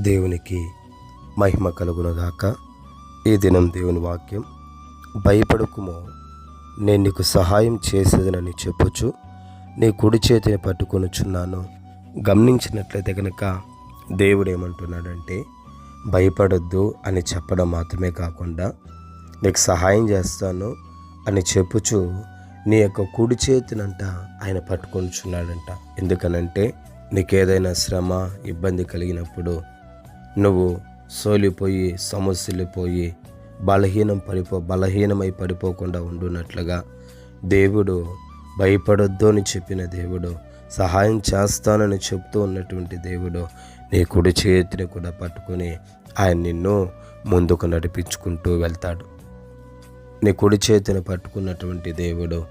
దేవునికి మహిమ కలుగునగాక. ఈ దినం దేవుని వాక్యం భయపడకుమో. నేను నీకు సహాయం చేసేదనని చెప్పొచ్చు నీ కుడి చేతిని పట్టుకొనుచున్నాను. గమనించినట్లయితే కనుక దేవుడు ఏమంటున్నాడంటే భయపడొద్దు అని చెప్పడం మాత్రమే కాకుండా నీకు సహాయం చేస్తాను అని చెప్పుచు నీ యొక్క కుడి చేతినంట ఆయన పట్టుకొనుచున్నాడంట. ఎందుకనంటే నీకేదైనా శ్రమ ఇబ్బంది కలిగినప్పుడు నువ్వు సోలిపోయి సమస్యలు పోయి బలహీనం పడిపో బలహీనమై పడిపోకుండా ఉండునట్లుగా దేవుడు భయపడొద్దు అని చెప్పిన దేవుడు సహాయం చేస్తానని చెప్తూ ఉన్నటువంటి దేవుడు నీ కుడి చేతిని కూడా పట్టుకొని ఆయన నిన్ను ముందుకు నడిపించుకుంటూ వెళ్తాడు. నీ కుడి చేతిని పట్టుకున్నటువంటి దేవుడు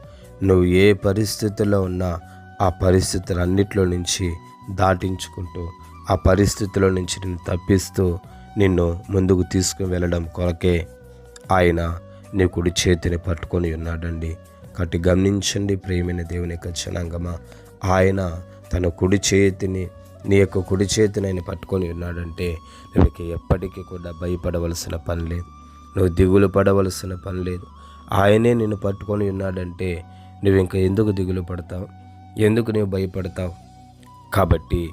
నువ్వు ఏ పరిస్థితుల్లో ఉన్నా ఆ పరిస్థితులన్నిటిలో నుంచి దాటించుకుంటూ ఆ పరిస్థితిలో నుంచి నిన్ను తప్పిస్తూ నిన్ను ముందుకు తీసుకుని వెళ్ళడం కొరకే ఆయన నీ కుడి చేతిని పట్టుకొని ఉన్నాడండి. కాబట్టి గమనించండి ప్రేమైన దేవుని యొక్క జనాంగమా. ఆయన తన కుడి చేతిని నీ యొక్క కుడి చేతిని ఆయన పట్టుకొని ఉన్నాడంటే నీకు ఎప్పటికీ కూడా భయపడవలసిన పని లేదు. నువ్వు దిగులు పడవలసిన పని లేదు. ఆయనే నిన్ను పట్టుకొని ఉన్నాడంటే నువ్వు ఇంకా ఎందుకు దిగులు పడతావు? ఎందుకు నువ్వు భయపడతావు? కాబట్టి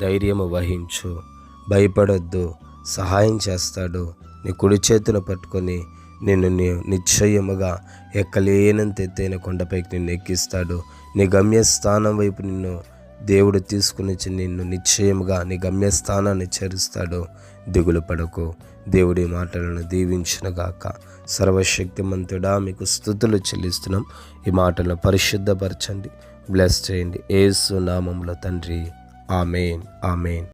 ధైర్యము వహించు. భయపడొద్దు. సహాయం చేస్తాడు. నీ కుడి చేతిని పట్టుకొని నిన్ను నిశ్చయముగా ఎక్కలేనంత ఎత్తైన కొండపైకి నిన్ను ఎక్కిస్తాడు. నీ గమ్యస్థానం వైపు నిన్ను దేవుడు తీసుకుని నిన్ను నిశ్చయముగా నీ గమ్యస్థానాన్ని చేరుస్తాడు. దిగులు పడకు. దేవుడి మాటలను దీవించునుగాక సర్వశక్తిమంతుడా మీకు స్థుతులు చెల్లిస్తున్నాం. ఈ మాటలను పరిశుద్ధపరచండి. బ్లెస్ చేయండి. ఏసు నామంలో తండ్రి. Amen. Amen.